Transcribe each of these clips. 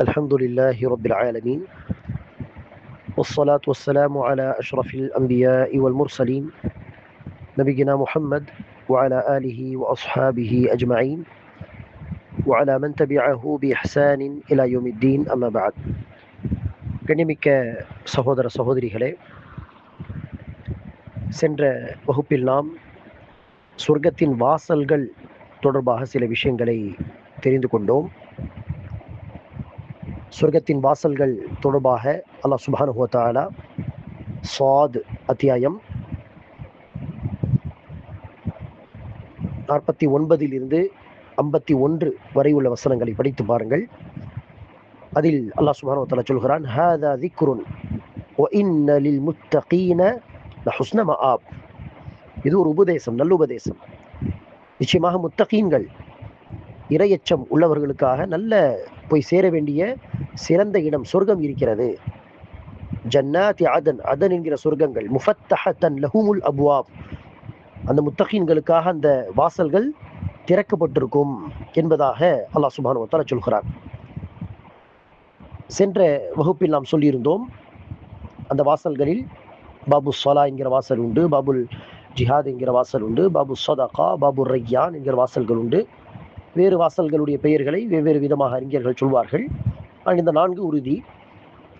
الحمد لله رب العالمين والصلاة والسلام على أشرف الأنبياء والمرسلين نبينا محمد وعلى آله وأصحابه أجمعين وعلى من تبعه بإحسان إلى يوم الدين أما بعد கண்ணிமிக்க சகோதர சகோதரிகளே சென்ற வகுப்பில் நாம் சொர்க்கத்தின் வாசல்கள் தொடர்பாக சில விஷயங்களை தெரிந்து கொண்டோம் சொர்க்கத்தின் வாசல்கள் தொடர்பாக அல்லாஹ் சுபானுஹோத்தாலா சாத் அத்தியாயம் நாற்பத்தி ஒன்பதிலிருந்து ஐம்பத்தி ஒன்று வரை உள்ள வசனங்களை படித்து பாருங்கள். அதில் அல்லாஹ் சுபானுவத்தாலா சொல்கிறான் ஹாதா திக்ருன் ஒ இன்னலில் முத்தகீன லஹுஸ்ன மஆப் இது ஒரு உபதேசம் நல்ல உபதேசம். நிச்சயமாக முத்தகீன்கள் இரையச்சம் உள்ளவர்களுக்காக நல்ல போய் சேர வேண்டிய சிறந்த இடம் சொர்க்கம் இருக்கிறது. ஜன்னாதி அதன் அதன் என்கிற சொர்க்கங்கள் முஃபத்தஹத்தன் லஹுமுல் அபுவாப். அந்த முத்தகீன்களுக்காக அந்த வாசல்கள் திறக்கப்பட்டிருக்கும் என்பதாக அல்லாஹ் சுபானுவத்தாலா சொல்கிறார் சென்ற வகுப்பில் நாம் சொல்லியிருந்தோம் அந்த வாசல்களில் பாபு சலா என்கிற வாசல் உண்டு பாபுல் ஜிஹாத் என்கிற வாசல் உண்டு பாபு சதாக்கா பாபு ரையான் என்கிற வாசல்கள் உண்டு. வேறு வாசல்களுடைய பெயர்களை வெவ்வேறு விதமாக அறிஞர்கள் சொல்வார்கள். ஆனால் இந்த நான்கு உறுதி.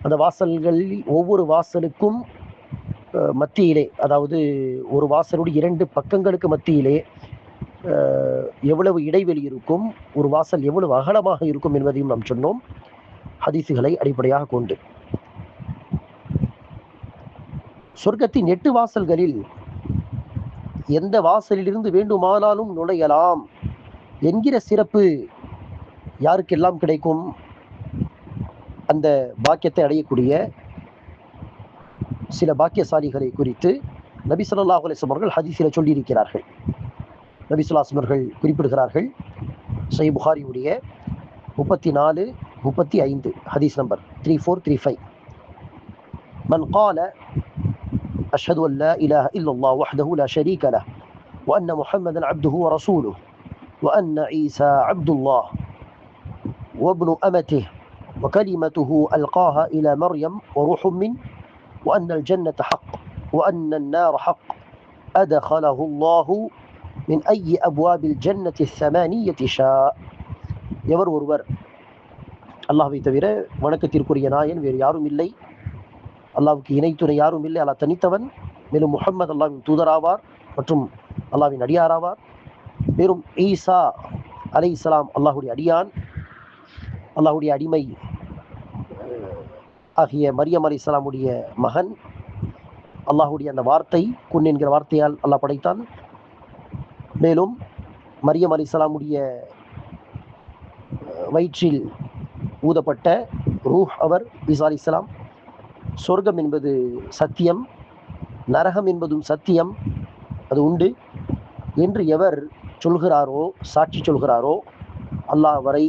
அந்த வாசல்களில் ஒவ்வொரு வாசலுக்கும் மத்தியிலே அதாவது ஒரு வாசலுடைய இரண்டு பக்கங்களுக்கு மத்தியிலே எவ்வளவு இடைவெளி இருக்கும் ஒரு வாசல் எவ்வளவு அகலமாக இருக்கும் என்பதையும் நாம் சொன்னோம். ஹதீசுகளை அடிப்படையாக கொண்டு. சொர்க்கத்தின் எட்டு வாசல்களில் எந்த வாசலிலிருந்து வேண்டுமானாலும் நுழையலாம். என்கிற சிறப்பு யாருக்கெல்லாம் கிடைக்கும்? அந்த பாக்கியத்தை அடையக்கூடிய சில பாக்கியசாலிகளை குறித்து நபி சொல்லா அலிஸ்லம் அவர்கள் ஹதீஸில் சொல்லியிருக்கிறார்கள். நபி சொல்லாஸ்லம் அவர்கள் குறிப்பிடுகிறார்கள். சை புகாரியுடைய முப்பத்தி நாலு முப்பத்தி ஐந்து ஹதீஸ் number three four three five. மன் قال أشهد أن لا إله إلا الله وحده لا شريك له وأن محمدا عبده وأن عيسى عبد الله وابن أمته وكلمته ألقاها إلى مريم وروح منه وأن الجنة حق وأن النار حق أدخله الله من أي أبواب الجنة الثمانية شاء எவர் ஒருவர் அல்லாஹை தவிர வணக்கத்திற்குரிய நாயன் வேறு யாரும் இல்லை அல்லாவுக்கு இணைத்துணை யாரும் இல்லை அல்லாஹ் தனித்தவன் மேலும் முகம்மது அல்லாவின் தூதராவார் மற்றும் அல்லாவின் அடியாராவார் மேலும் ஈசா அலை இஸ்லாம் அல்லாஹுடைய அடியான் அல்லாஹுடைய அடிமை ஆகிய மரியம் அலி இஸ்லாமுடைய மகன். அல்லாஹுடைய அந்த வார்த்தை குன் என்கிற வார்த்தையால் அல்லாஹ் படைத்தான். மேலும் மரியம் அலி இஸ்லாமுடைய வயிற்றில் ஊதப்பட்ட ரூஹ் அவர் ஈசா அலி இஸ்லாம் சொர்க்கம் என்பது சத்தியம் நரகம் என்பதும் சத்தியம் அது உண்டு. என்று எவர் சொல்கிறாரோ சாட்சி சொல்கிறாரோ அல்லாஹ் வரை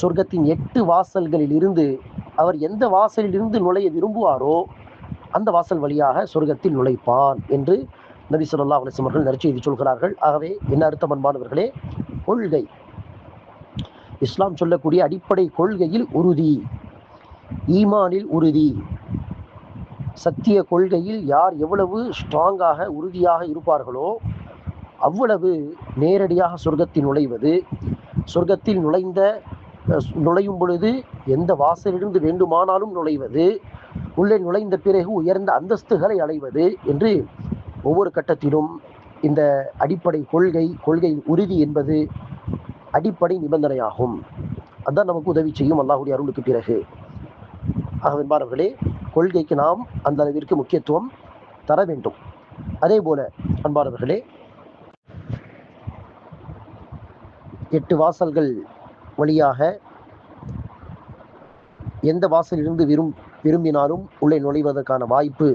சொர்க்கத்தின் எட்டு வாசல்களில் இருந்து அவர் எந்த வாசலில் இருந்து நுழைய விரும்புவாரோ அந்த வாசல் வழியாக சொர்க்கத்தில் நுழைப்பான் என்று நபி சொல்லா அலிஸ்லம் அவர்கள் நற்செய்தி சொல்கிறார்கள். ஆகவே என்ன அர்த்தம் அன்பானவர்களே? கொள்கை. இஸ்லாம் சொல்லக்கூடிய அடிப்படை கொள்கையில் உறுதி. ஈமானில் உறுதி. சத்திய கொள்கையில் யார் எவ்வளவு ஸ்ட்ராங்காக உறுதியாக இருப்பார்களோ அவ்வளவு நேரடியாக சொர்க்கத்தில் நுழைவது சொர்க்கத்தில் நுழைந்த நுழையும் பொழுது எந்த வாசலிலிருந்து வேண்டுமானாலும் நுழைவது உள்ளே நுழைந்த பிறகு உயர்ந்த அந்தஸ்துகளை அடைவது என்று ஒவ்வொரு கட்டத்திலும் இந்த அடிப்படை கொள்கை கொள்கை உறுதி என்பது அடிப்படை நிபந்தனையாகும். அதுதான் நமக்கு உதவி செய்யும் அல்லாஹுடைய அருளுக்கு பிறகு. ஆக கொள்கைக்கு நாம் அந்த அளவிற்கு முக்கியத்துவம் தர வேண்டும். அதே போல அன்பானவர்களே எட்டு வாசல்கள் வழியாக எந்த வாசலிலிருந்து விரும் விரும்பினாலும் உள்ளே நுழைவதற்கான வாய்ப்பு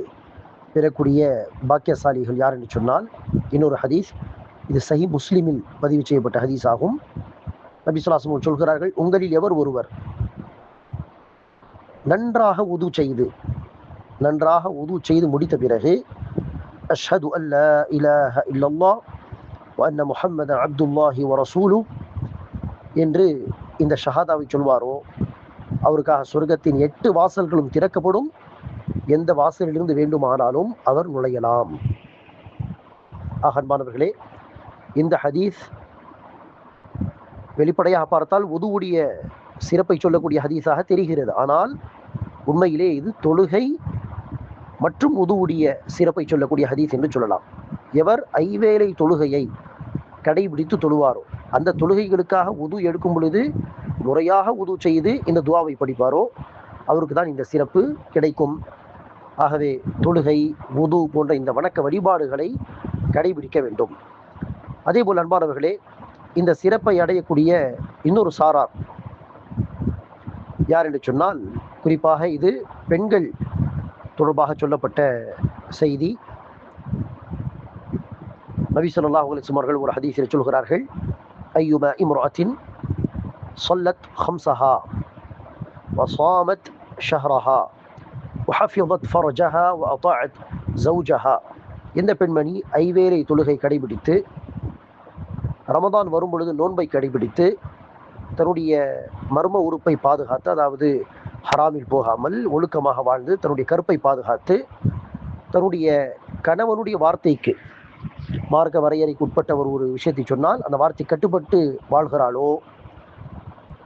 பெறக்கூடிய பாக்கியசாலிகள் யார் என்று சொன்னால் இன்னொரு ஹதீஸ். இது சஹி முஸ்லிமில் பதிவு செய்யப்பட்ட ஹதீஸ் ஆகும் நபிசுலாசம் சொல்கிறார்கள் உங்களில் எவர் ஒருவர் நன்றாக உது செய்து நன்றாக உது செய்து முடித்த பிறகு அஷ்ஹது அல்ல இலாஹ இல்லல்லாஹ் வஅன்ன முஹம்மதன் அப்துல்லாஹி வ ரசூலு என்று இந்த ஷஹாதாவை சொல்வாரோ? அவருக்காக சொர்க்கத்தின் எட்டு வாசல்களும் திறக்கப்படும். எந்த வாசலிலிருந்து வேண்டுமானாலும் அவர் நுழையலாம். ஆக அன்பானவர்களே இந்த ஹதீஸ் வெளிப்படையாக பார்த்தால் உதுவுடைய சிறப்பை சொல்லக்கூடிய ஹதீஸாக தெரிகிறது. ஆனால் உண்மையிலே இது தொழுகை மற்றும் உதுவுடைய சிறப்பை சொல்லக்கூடிய ஹதீஸ் என்று சொல்லலாம். எவர் ஐவேளை தொழுகையை கடைபிடித்து தொழுவாரோ? அந்த தொழுகைகளுக்காக உது எடுக்கும் பொழுது முறையாக உது செய்து இந்த துவாவை படிப்பாரோ அவருக்கு தான் இந்த சிறப்பு கிடைக்கும். ஆகவே தொழுகை உது போன்ற இந்த வணக்க வழிபாடுகளை கடைபிடிக்க வேண்டும். அதே போல் அன்பானவர்களே இந்த சிறப்பை அடையக்கூடிய இன்னொரு சாரார் யார் என்று சொன்னால் குறிப்பாக இது பெண்கள் தொடர்பாக சொல்லப்பட்ட செய்தி. நபி சொல்லாஹ் அவர்கள் ஒரு ஹதீஸில் சொல்கிறார்கள் ஐயும இம்ராத்தின் சொல்லத் ஹம்சஹா وصامت شهرها وحفظت فرجها وأطاعت زوجها எந்த பெண்மணி ஐவேளை தொழுகை கடைபிடித்து ரமதான் வரும் பொழுது நோன்பை கடைபிடித்து தன்னுடைய மர்ம உறுப்பை பாதுகாத்து அதாவது ஹராமில் போகாமல் ஒழுக்கமாக வாழ்ந்து தன்னுடைய கருப்பை பாதுகாத்து தன்னுடைய கணவனுடைய வார்த்தைக்கு மார்க்க வரையறைக்கு உட்பட்ட ஒரு ஒரு விஷயத்தை சொன்னால் அந்த வார்த்தை கட்டுப்பட்டு வாழ்கிறாளோ?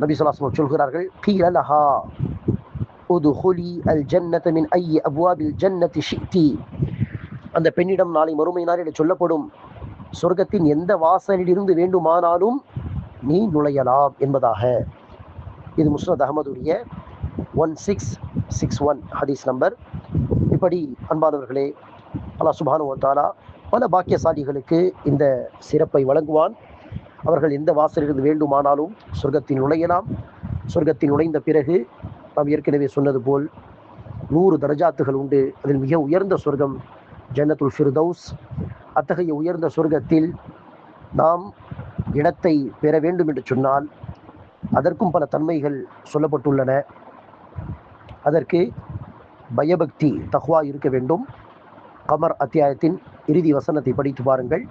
நபி சொல்லாஸ்லம் சொல்கிறார்கள் கீழலஹா உதுஹுலி அல் ஜன்னத மின் ஐ அபுவாபில் ஜன்னதி ஷிக்தி அந்த பெண்ணிடம் நாளை மறுமை நாளில் சொல்லப்படும் சொர்க்கத்தின் எந்த வாசலிலிருந்து வேண்டுமானாலும் நீ நுழையலாம் என்பதாக. இது முஸ்னத் அகமதுடைய ஒன் சிக்ஸ் சிக்ஸ் ஒன் ஹதீஸ் நம்பர். இப்படி அன்பானவர்களே அல்லாஹ் சுபானு தாலா பல பாக்கியசாலிகளுக்கு இந்த சிறப்பை வழங்குவான். அவர்கள் எந்த வாசலிருந்து வேண்டுமானாலும் சொர்க்கத்தில் நுழையலாம். சொர்க்கத்தில் நுழைந்த பிறகு நாம் ஏற்கனவே சொன்னது போல் நூறு தரஜாத்துகள் உண்டு. அதில் மிக உயர்ந்த சொர்க்கம் ஜன்னத்துல் ஃபிர்தௌஸ். அத்தகைய உயர்ந்த சொர்க்கத்தில் நாம் இடத்தை பெற வேண்டும் என்று சொன்னால் அதற்கும் பல தன்மைகள் சொல்லப்பட்டுள்ளன. அதற்கு பயபக்தி தஹ்வா இருக்க வேண்டும். கமர் அத்தியாயத்தின் இறுதி வசனத்தை படித்து பாருங்கள்.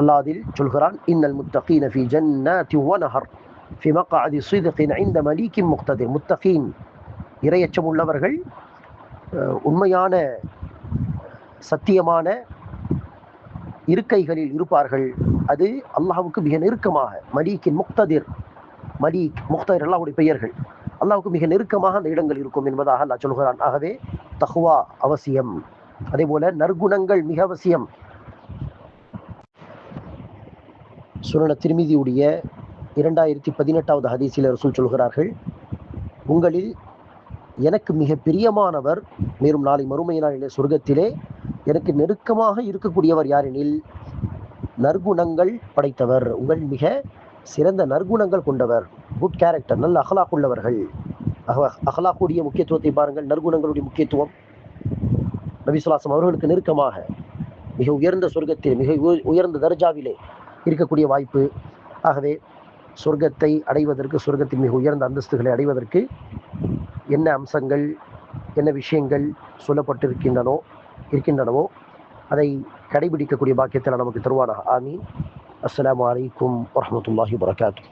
அல்லாதில் சொல்கிறான் இன்னல் முத்தகீன ஃபி ஜன்னதி வனஹர் ஃபி மக்அதி சித்கின் இந்த மலிக்கின் முக்ததிர். முத்தகீன் இரையச்சம் உள்ளவர்கள் உண்மையான சத்தியமான இருக்கைகளில் இருப்பார்கள். அது அல்லாஹுக்கு மிக நெருக்கமாக மலீக்கின் முக்ததிர் மலீக் முக்ததிர் அல்லாஹுடைய பெயர்கள் அல்லாஹுக்கு மிக நெருக்கமாக அந்த இடங்கள் இருக்கும் என்பதாக அல்லாஹ் சொல்கிறான். ஆகவே தஹ்வா அவசியம். அதே போல நற்குணங்கள் மிக அவசியம். சுரண திருமிதியுடைய இரண்டாயிரத்தி பதினெட்டாவது ஹதீஸில் ரசூல் சொல்கிறார்கள் உங்களில் எனக்கு மிக பிரியமானவர் மேலும் நாளை மறுமை நாளிலே சொர்க்கத்திலே எனக்கு நெருக்கமாக இருக்கக்கூடியவர் யாரெனில் நற்குணங்கள் படைத்தவர். உங்கள் மிக சிறந்த நற்குணங்கள் கொண்டவர். குட் கேரக்டர் நல்ல அகலாக் உள்ளவர்கள். அக அகலாக்குடைய முக்கியத்துவத்தை பாருங்கள். நற்குணங்களுடைய முக்கியத்துவம். நபிசுலாசம் அவர்களுக்கு நெருக்கமாக மிக உயர்ந்த சொர்க்கத்தில் மிக உயர்ந்த தர்ஜாவிலே இருக்கக்கூடிய வாய்ப்பு. ஆகவே சொர்க்கத்தை அடைவதற்கு சொர்க்கத்தின் மிக உயர்ந்த அந்தஸ்துகளை அடைவதற்கு என்ன அம்சங்கள் என்ன விஷயங்கள் சொல்லப்பட்டிருக்கின்றனோ இருக்கின்றனவோ அதை கடைபிடிக்கக்கூடிய பாக்கியத்தில் நமக்கு தருவானா ஆமீன். அஸ்லாம் அலைக்கும் வரமத்துல்லாஹி வபரகாத்துஹு.